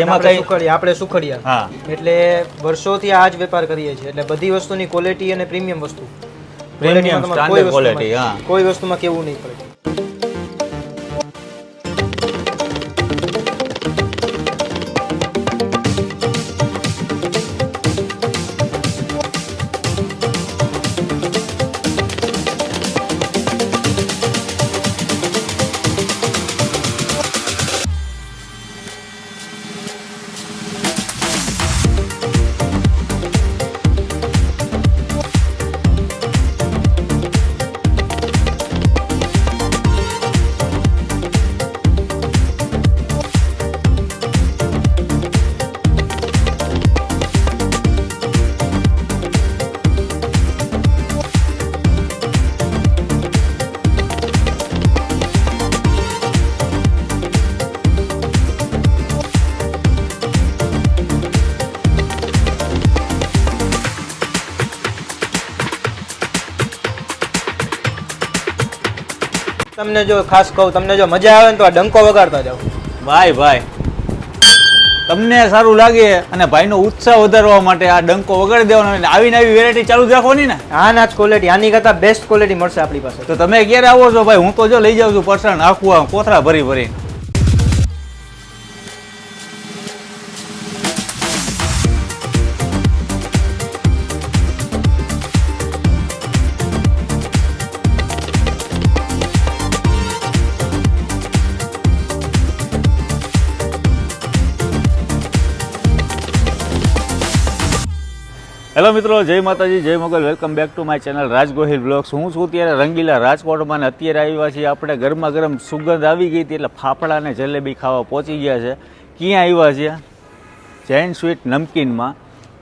એમાં કઈ સુખડિયા આપણે સુખડિયા. હા. એટલે વર્ષોથી આ જ વેપાર કરીએ છીએ. એટલે બધી વસ્તુની ક્વોલિટી અને પ્રીમિયમ વસ્તુ. હા. કોઈ વસ્તુમાં કેવું નહીં પડે. તમને જો ખાસ કહું તમને જો મજા આવે ને તો આ ડંકો વગાડતા જાઓ. ભાઈ ભાઈ. તમને સારું લાગે અને ભાઈનો ઉત્સાહ વધારવા માટે આ ડંકો વગાડી દેવાનો અને આવીને આવી વેરાયટી ચાલુ જ રાખવાની ને? આના જ ક્વોલિટી આની કરતાં બેસ્ટ ક્વોલિટી મળશે આપણી પાસે. તો તમે ક્યારે આવો છો ભાઈ? હું તો જો લઈ જાઉં છું પરસાણ આખું કોથળા ભરી ભરી. હેલો મિત્રો, જય માતાજી, જય Mogal. Welcome back to my channel Raj Gohil vlogs. હું છું ત્યારે રંગીલા રાજકોટમાં અને અત્યારે આવ્યા છીએ આપણે ગરમા ગરમ સુગંધ આવી ગઈ હતી એટલે ફાફડા અને જલેબી ખાવા પહોંચી ગયા છે. ક્યાં આવ્યા છે જૈન સ્વીટ નમકીનમાં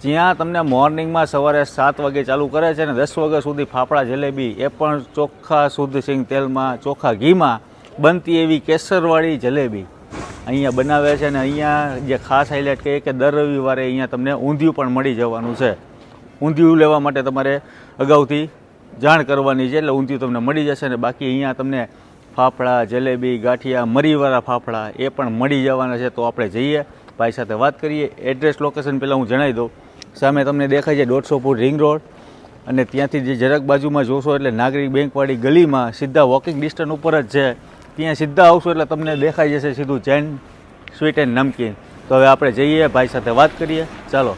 જ્યાં તમને મોર્નિંગમાં સવારે સાત વાગે ચાલુ કરે છે અને દસ વાગ્યા સુધી ફાફડા, જલેબી એ પણ ચોખ્ખા, શુદ્ધ સિંગ તેલમાં, ચોખ્ખા ઘીમાં બનતી એવી કેસરવાળી જલેબી અહીંયા બનાવે છે અને અહીંયા જે ખાસ હાઇલાઇટ કહીએ કે દર રવિવારે અહીંયા તમને ઊંધિયું પણ મળી જવાનું છે. ઊંધિયું લેવા માટે તમારે અગાઉથી જાણ કરવાની છે, એટલે ઊંધિયું તમને મળી જશે અને બાકી અહીંયા તમને ફાફડા, જલેબી, ગાંઠિયા, મરીવાળા ફાફડા એ પણ મળી જવાના છે. તો આપણે જઈએ, ભાઈ સાથે વાત કરીએ. એડ્રેસ લોકેશન પહેલાં હું જણાવી દઉં. સામે તમને દેખાય છે દોઢસો ફૂટ રિંગ રોડ અને ત્યાંથી જે જરાક બાજુમાં જોશો એટલે નાગરિક બેંકવાળી ગલીમાં સીધા વોકિંગ ડિસ્ટન્સ ઉપર જ છે. ત્યાં સીધા આવશો એટલે તમને દેખાઈ જશે સીધું જૈન સ્વીટ એન્ડ નમકીન તો હવે આપણે જઈએ, ભાઈ સાથે વાત કરીએ. ચાલો.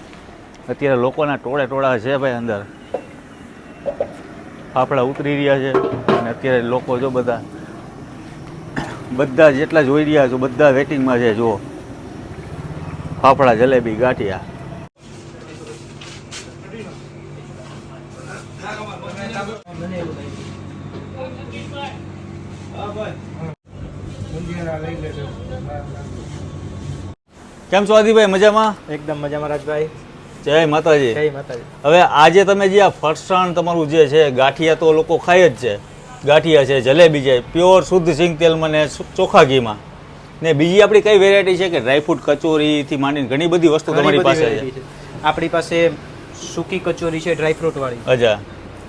અત્યારે લોકોના ટોળે ટોળા છે ભાઈ અંદર. ફાફડા ઉતરી રહ્યા છે અને અત્યારે લોકો જો બધા બધા જેટલા જોઈ રહ્યા છો, બધા વેટિંગમાં છે, જુઓ. ફાફડા જલેબી ગાંઠિયા. કેમ છો આદિભાઈ? મજામાં? એકદમ મજામાં, રાજભાઈ. જય માતાજી. જય માતાજી. હવે આજે તમે જે આ ફરસાણ તમારું જે છે ગાંઠિયા તો લોકો ખાય જ છે. ગાંઠિયા છે જલેબી છે પ્યોર શુદ્ધ સિંગ તેલમાં ને ચોખા ઘીમાં ને બીજી આપણી કઈ વેરાયટી છે કે ડ્રાયફ્રૂટ કચોરીથી માંડીને ઘણી બધી વસ્તુ તમારી પાસે છે. આપણી પાસે સૂકી કચોરી છે ડ્રાયફ્રૂટ વાળી. અચ્છા.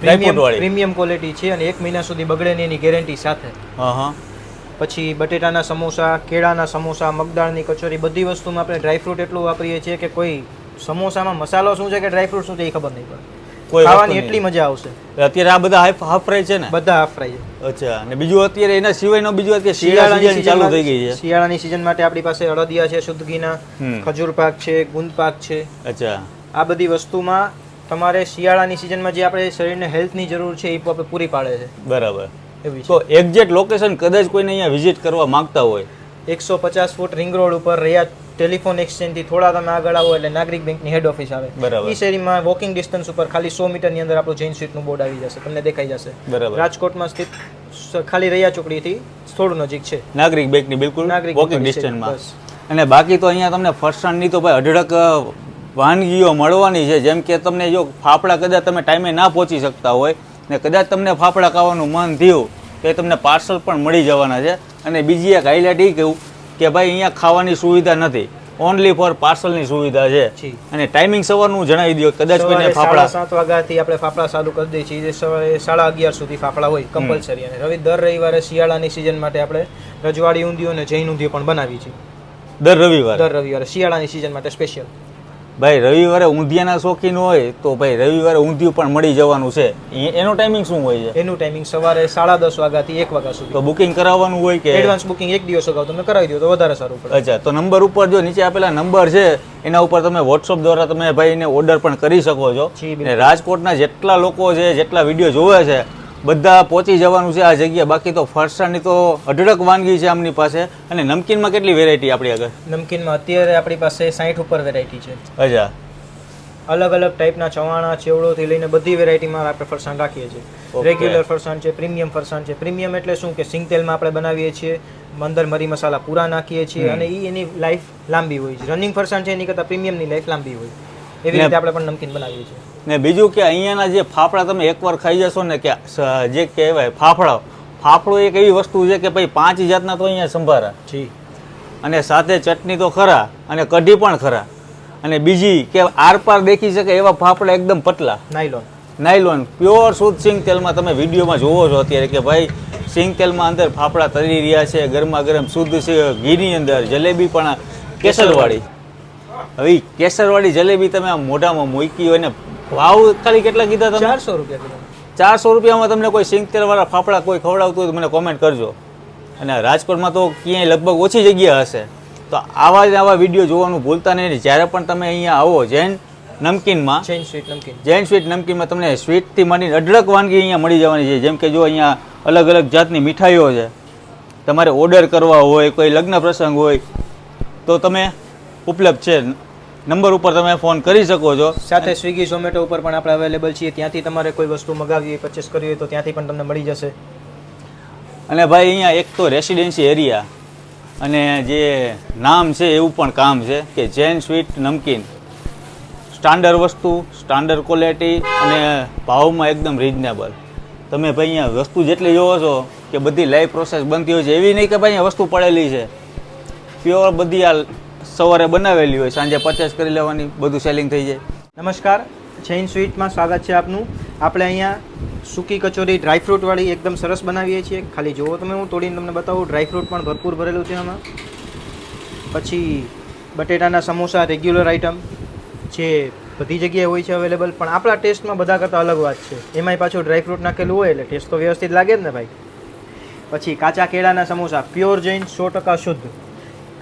ડ્રાયફ્રૂટ વાળી. પ્રીમિયમ ક્વોલિટી છે અને એક મહિના સુધી બગડે નહીં એની ગેરંટી સાથે. હા હા. પછી બટેટાના સમોસા કેળાના સમોસા મગદાળની કચોરી બધી વસ્તુમાં આપણે ડ્રાયફ્રૂટ એટલું વાપરીએ છીએ કે કોઈ સમોસામાં મસાલો શું છે કે ડ્રાયફ્રૂટ શું છે એ ખબર નહીં પડે. કોઈ ખાવાની એટલી મજા આવશે. અત્યારે આ બધા હાફ હાફ ફ્રાય છે ને? બધા હાફ ફ્રાય છે. અચ્છા અને બીજું અત્યારે એના સિવાયનો બીજું અત્યારે શિયાળાની સીઝન ચાલુ થઈ ગઈ છે. શિયાળાની સીઝન માટે આપણી પાસે અડદિયા છે શુદ્ધ ઘીના ખજૂર પાક છે ગુંદ પાક છે. અચ્છા. આ બધી વસ્તુમાં તમારે શિયાળાની સિઝનમાં જે આપણે શરીરને હેલ્થની જરૂર છે એ આપણે પૂરી પાડે છે. બરાબર. એવી તો એક્ઝેક્ટ લોકેશન કદાચ કોઈને અહીંયા વિઝિટ કરવા માંગતા હોય. એકસો પચાસ ફૂટ રિંગ રોડ ઉપર રહ્યા ટેલિફોન એક્સચેન્જથી થોડા તમે આગળ આવો એટલે નાગરિક બેંકની હેડ ઓફિસ આવે. બરાબર. એ શેરીમાં વોકિંગ ડિસ્ટન્સ ઉપર ખાલી સો મીટરની અંદર આપણું જૈન સ્વીટનું બોર્ડ આવી જશે તમને દેખાઈ જશે. બરાબર. રાજકોટમાં સ્થિત ખાલી રૈયા ચોકડીથી થોડું નજીક છે. નાગરિક બેંકની બિલકુલ નાગરિક વોકિંગ ડિસ્ટન્સમાં. અને બાકી તો અહીંયા તમને ફરસાણની તો ભાઈ અઢળક વાનગીઓ મળવાની છે. જેમ કે તમને જો ફાફડા કદાચ તમે ટાઈમે ના પહોંચી શકતા હોય ને કદાચ તમને ફાફડા ખાવાનું મન થયું તો એ તમને પાર્સલ પણ મળી જવાના છે. અને બીજી એક હાઇલાઇટ એ કહું કે ભાઈ અહીંયા ખાવાની સુવિધા નથી. ઓનલી ફોર પાર્સલની સુવિધા છે. અને ટાઈમિંગ સવારનું જણાવી દો કદાચ કોઈને ફાફડા સાત વાગ્યાથી આપણે ફાફડા ચાલુ કરી દઈએ છીએ. સવારે સાડા અગિયાર સુધી ફાફડા હોય કમ્પલસરી અને રવિ દર રવિવારે શિયાળાની સિઝન માટે આપણે રજવાડી ઊંધિયું અને જૈન ઊંધિયું પણ બનાવી છે દર રવિવારે? દર રવિવારે શિયાળાની સિઝન માટે સ્પેશિયલ ભાઈ રવિવારે ઊંધિયાના શોખીન હોય તો ભાઈ રવિવારે ઊંધિયું પણ મળી જવાનું છે. એનો ટાઈમિંગ શું હોય છે? એનું ટાઈમિંગ સવારે સાડા દસ વાગ્યાથી એક વાગ્યા સુધી. તો બુકિંગ કરાવવાનું હોય કે? એડવાન્સ બુકિંગ એક દિવસ અગાઉ તમે કરાવી દો તો વધારે સારું પડે. અચ્છા તો નંબર ઉપર જો નીચે આપેલા નંબર છે એના ઉપર તમે વોટ્સઅપ દ્વારા તમે ભાઈને ઓર્ડર પણ કરી શકો છો. રાજકોટના જેટલા લોકો છે જેટલા વીડિયો જોવે છે બધા પહોંચી જવાનું છે આ જગ્યા. બાકી તો ફરસાણની તો અઢળક વાનગી છે આમની પાસે. અને નમકીનમાં કેટલી વેરાયટી આપણી આગળ? નમકીનમાં અત્યારે આપણી પાસે સાઠ ઉપર વેરાયટી છે. અચ્છા. અલગ અલગ ટાઈપના ચવાણા ચેવડોથી લઈને બધી વેરાયટીમાં આપણે ફરસાણ રાખીએ છીએ. રેગ્યુલર ફરસાણ છે પ્રીમિયમ ફરસાણ છે. પ્રીમિયમ એટલે શું કે સિંગ તેલમાં આપણે બનાવીએ છીએ મંદર મરી મસાલા પૂરા નાખીએ છીએ અને એ એની લાઈફ લાંબી હોય છે. રનિંગ ફરસાણ છે એની કરતાં પ્રીમિયમની લાઈફ લાંબી હોય. એવી રીતે આપણે પણ નમકીન બનાવીએ છીએ. ને બીજું કે અહીંયાના જે ફાફડા તમે એકવાર ખાઈ જશો ને કે જે કહેવાય ફાફડા ફાફડો એક એવી વસ્તુ છે કે ભાઈ પાંચ જાતના તો અહીંયા સંભારા. જી. અને સાથે ચટણી તો ખરા અને કઢી પણ ખરા. અને બીજી કે આરપાર દેખી શકે એવા ફાફડા એકદમ પતલા. નાયલોન. નાયલોન પ્યોર શુદ્ધ સિંગ તેલમાં તમે વિડીયોમાં જોવો છો અત્યારે કે ભાઈ સિંગ તેલમાં અંદર ફાફડા તળી રહ્યા છે ગરમા ગરમ શુદ્ધ છે ઘીની અંદર જલેબી પણ કેસરવાળી. હવે કેસરવાળી જલેબી તમે આમ મોઢામાં મૂકી હોય ને ભાવ ખાલી કેટલા કીધા તમે? ચારસો રૂપિયા કીધા. ચારસો રૂપિયામાં તમને કોઈ સિંગ તેલવાળા ફાફડા કોઈ ખવડાવતું હોય તો મને કોમેન્ટ કરજો. અને રાજકોટમાં તો ક્યાંય લગભગ ઓછી જગ્યા હશે. તો આવા જ આવા વીડિયો જોવાનું ભૂલતા નહીં. જ્યારે પણ તમે અહીંયા આવો જૈન નમકીનમાં જૈન સ્વીટ નમકીન. જૈન સ્વીટ નમકીનમાં તમને સ્વીટથી માંડીને અઢળક વાનગી અહીંયા મળી જવાની છે. જેમ કે જો અહીંયા અલગ અલગ જાતની મીઠાઈઓ છે. તમારે ઓર્ડર કરવા હોય કોઈ લગ્ન પ્રસંગ હોય તો તમે ઉપલબ્ધ છે. નંબર ઉપર તમે ફોન કરી શકો છો. સાથે સ્વિગી ઝોમેટો ઉપર પણ આપણે અવેલેબલ છીએ. ત્યાંથી તમારે કોઈ વસ્તુ મગાવી હોય પરચેસ કરવી હોય તો ત્યાંથી પણ તમને મળી જશે. અને ભાઈ અહીંયા એક તો રેસિડેન્સી એરિયા અને જે નામ છે એવું પણ કામ છે કે જૈન સ્વીટ નમકીન. સ્ટાન્ડર્ડ વસ્તુ સ્ટાન્ડર્ડ ક્વોલિટી અને ભાવમાં એકદમ રિઝનેબલ તમે ભાઈ અહીંયા વસ્તુ જેટલી જોવો છો કે બધી લાઈવ પ્રોસેસ બનતી હોય છે એવી નહીં કે ભાઈ અહીંયા વસ્તુ પડેલી છે. પ્યોર બધી આ સવારે બનાવેલી હોય, સાંજે પરચેસ કરી લેવાની, બધું સેલિંગ થઈ જાય. નમસ્કાર, જૈન સ્વીટમાં સ્વાગત છે આપનું. આપણે અહીંયા સૂકી કચોરી ડ્રાયફ્રૂટવાળી એકદમ સરસ બનાવીએ છીએ. ખાલી જુઓ તમે, હું તોડીને તમને બતાવું. ડ્રાયફ્રૂટ પણ ભરપૂર ભરેલું છે આમાં. પછી બટેટાના સમોસા રેગ્યુલર આઇટમ જે બધી જગ્યાએ હોય છે અવેલેબલ પણ આપણા ટેસ્ટમાં બધા કરતાં અલગ વાત છે. એમાંય પાછું ડ્રાયફ્રૂટ નાખેલું હોય એટલે ટેસ્ટ તો વ્યવસ્થિત લાગે જ ને ભાઈ? પછી કાચા કેળાના સમોસા પ્યોર જૈન સો ટકા શુદ્ધ.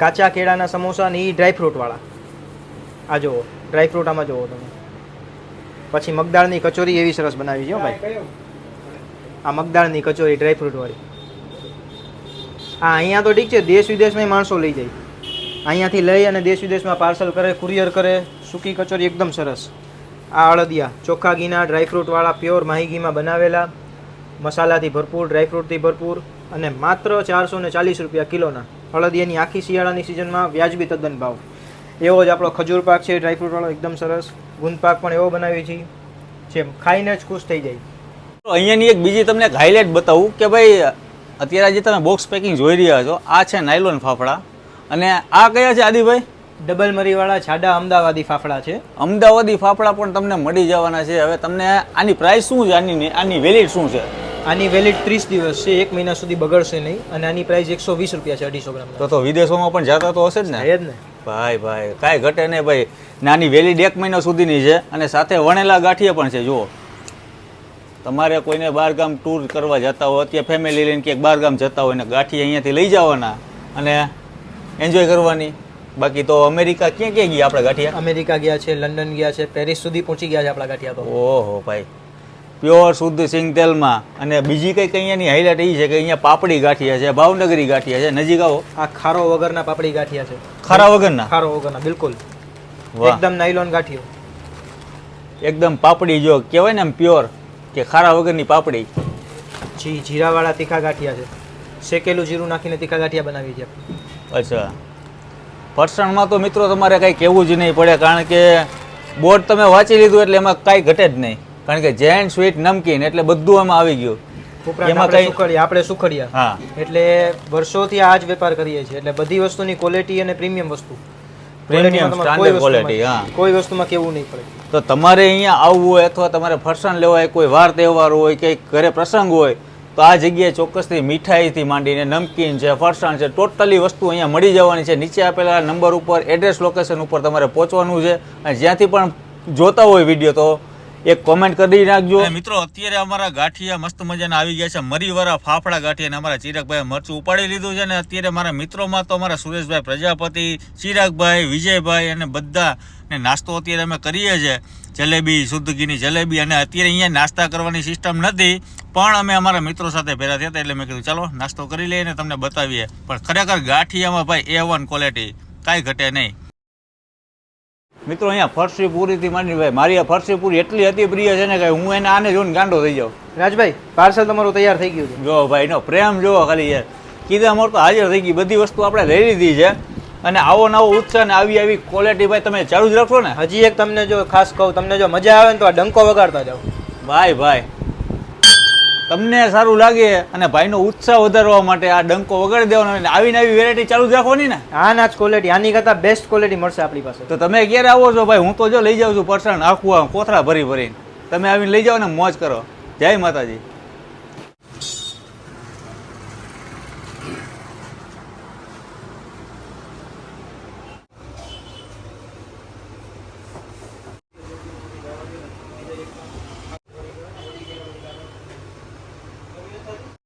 કાચા કેળાના સમોસા ને એ ડ્રાયફ્રૂટવાળા આ જુઓ ડ્રાયફ્રૂટ આમાં જુઓ તમે. પછી મગદાળની કચોરી એવી સરસ બનાવી છે ભાઈ. આ મગદાળની કચોરી ડ્રાયફ્રૂટવાળી હા અહીંયા તો ઠીક છે, દેશ વિદેશમાં માણસો લઈ જાય. અહીંયાથી લઈ અને દેશ વિદેશમાં પાર્સલ કરે કુરિયર કરે, સૂકી કચોરી એકદમ સરસ. આ અળદિયા ચોખ્ખા ઘીના ડ્રાયફ્રૂટવાળા પ્યોર માહી બનાવેલા. મસાલાથી ભરપૂર ડ્રાયફ્રૂટથી ભરપૂર અને માત્ર ચારસો ને ચાલીસ રૂપિયા કિલોના. અળદિયાની આખી શિયાળાની સિઝનમાં વ્યાજબી તદ્દન ભાવ. એવો જ આપણો ખજૂર પાક છે ડ્રાયફ્રૂટવાળો એકદમ સરસ. ગુંદ પાક પણ એવો બનાવીએ છીએ જેમ ખાઈને જ ખુશ થઈ જાય. તો અહીંયાની એક બીજી તમને હાઇલાઇટ બતાવું કે ભાઈ અત્યારે જે તમે બોક્સ પેકિંગ જોઈ રહ્યા છો આ છે નાયલોન ફાફડા. અને આ કયા છે આદિભાઈ? ડબલ મરીવાળા જાડા અમદાવાદી ફાફડા છે. અમદાવાદી ફાફડા પણ તમને મળી જવાના છે. હવે તમને આની પ્રાઇસ શું છે? આની આની વેલિડ શું છે? આની વેલિડ ત્રીસ દિવસ છે એક મહિના સુધી બગડશે નહીં અને આની પ્રાઇસ એકસો વીસ રૂપિયા છે અઢીસો ગ્રામ તો તો વિદેશોમાં પણ જતા તો હશે જ ને? જ ને. ભાઈ ભાઈ કાંઈ ઘટે નહીં ભાઈ. નાની વેલિડ એક મહિના સુધીની છે અને સાથે વણેલા ગાંઠિયા પણ છે જુઓ. તમારે કોઈને બહાર ગામ ટૂર કરવા જતા હોય અત્યારે ફેમિલી લઈને ક્યાંક બહાર ગામ જતા હોય ને ગાંઠિયા અહીંયાથી લઈ જવાના અને એન્જોય કરવાની. બાકી તો અમેરિકા ક્યાં ક્યાં ગયા આપણે ગાંઠિયા? અમેરિકા ગયા છે લંડન ગયા છે પેરિસ સુધી પહોંચી ગયા છે આપણા ગાંઠિયા તો. ઓહો ભાઈ. પ્યોર શુદ્ધ સિંગ તેલમાં અને બીજી કંઈક અહીંયાની હાઇલાઇટ એ છે કે અહીંયા પાપડી ગાંઠિયા છે ભાવનગરી ગાંઠિયા છે. નજીક આવો. આ ખારો વગરના પાપડી ગાંઠિયા છે. ખારા વગરના? ખારો વગરના બિલકુલ. એકદમ નાયલોન ગાંઠિયો. એકદમ પાપડી જો કહેવાય ને એમ પ્યોર કે ખારા વગરની પાપડી. જી જીરાવાળા તીખા ગાંઠિયા છે. શેકેલું જીરું નાખીને તીખા ગાંઠિયા બનાવી છે અચ્છા. ફરસાણમાં તો મિત્રો તમારે કાંઈ કહેવું જ નહીં પડે કારણ કે બોર્ડ તમે વાંચી લીધું એટલે એમાં કાંઈ ઘટે જ નહીં. કારણ કે જૈન સ્વીટ નમકીન એટલે બધું એમાં આવી ગયું. એમાં આપણે કઈ- સુખડિયા આપણે સુખડિયા. હા. એટલે વર્ષોથી આ જ વેપાર કરીએ છીએ. એટલે બધી વસ્તુની ક્વોલિટી અને પ્રીમિયમ વસ્તુ. પ્રીમિયમ સ્ટાન્ડર્ડ quality, હા. કોઈ વસ્તુમાં કેવું નહીં પડે. તો તમારે અહીંયા આવવું હોય અથવા તમારે ફરસાણ લેવા હોય કોઈ વાર તહેવાર હોય કે ઘરે પ્રસંગ હોય તો આ જગ્યાએ ચોક્કસથી મીઠાઈથી માંડીને નમકીન છે ફરસાણ છે ટોટલી વસ્તુ અહીંયા મળી જવાની છે. નીચે આપેલા નંબર ઉપર એડ્રેસ લોકેશન ઉપર તમારે પહોંચવાનું છે. અને જ્યાંથી પણ જોતા હોય વીડિયો તો એક કોમેન્ટ કરી નાખજો. મિત્રો, અત્યારે અમારા ગાંઠિયા મસ્ત મજાના આવી ગયા છે. મરીવાળા ફાફડા ગાંઠિયા અમારા ચિરાગભાઈ મરચું ઉપાડી લીધું છે. અને અત્યારે મારા મિત્રોમાં તો અમારા સુરેશભાઈ પ્રજાપતિ, ચિરાગભાઈ, વિજયભાઈ અને બધા ને નાસ્તો અત્યારે અમે કરીએ છીએ. જલેબી, શુદ્ધ ઘીની જલેબી અને અત્યારે અહીંયા નાસ્તા કરવાની સિસ્ટમ નથી, પણ અમે અમારા મિત્રો સાથે ભેગા થયા હતા એટલે મેં કીધું, ચાલો, નાસ્તો કરી લઈએ ને તમને બતાવીએ. પણ ખરેખર ગાંઠિયામાં ભાઈ એ વન ક્વોલિટી કાંઈ ઘટે નહીં. મિત્રો અહીંયા ફરસી પૂરીથી માંડી ભાઈ મારી આ ફરસી પૂરી એટલી અતિ પ્રિય છે ને કે હું એને આને જોઈને ગાંડો થઈ જાઉં. રાજભાઈ પાર્સલ તમારું તૈયાર થઈ ગયું છે. જો ભાઈ એનો પ્રેમ જોવો ખાલી યાર. કીધા મોર તો હાજર થઈ ગઈ બધી વસ્તુ આપણે લઈ લીધી છે. અને આવો નવો ઉત્સાહ ને આવી આવી ક્વોલિટી ભાઈ તમે ચાલુ જ રાખશો ને? હજી એક તમને જો ખાસ કહું તમને જો મજા આવે ને તો આ ડંકો વગાડતા જાઓ. ભાઈ ભાઈ. તમને સારું લાગે અને ભાઈનો ઉત્સાહ વધારવા માટે આ ડંકો વગાડી દેવાનો અને આવી આવી વેરાયટી ચાલુ જ રાખવાની ને? આ નાચ ક્વોલિટી આની કરતાં બેસ્ટ ક્વોલિટી મળશે આપણી પાસે. તો તમે ક્યારે આવો છો ભાઈ? હું તો જો લઈ જાઉં છું પરસણ આખું કોથળા ભરી ભરીને. તમે આવીને લઈ જાઓ ને મોજ કરો. જય માતાજી.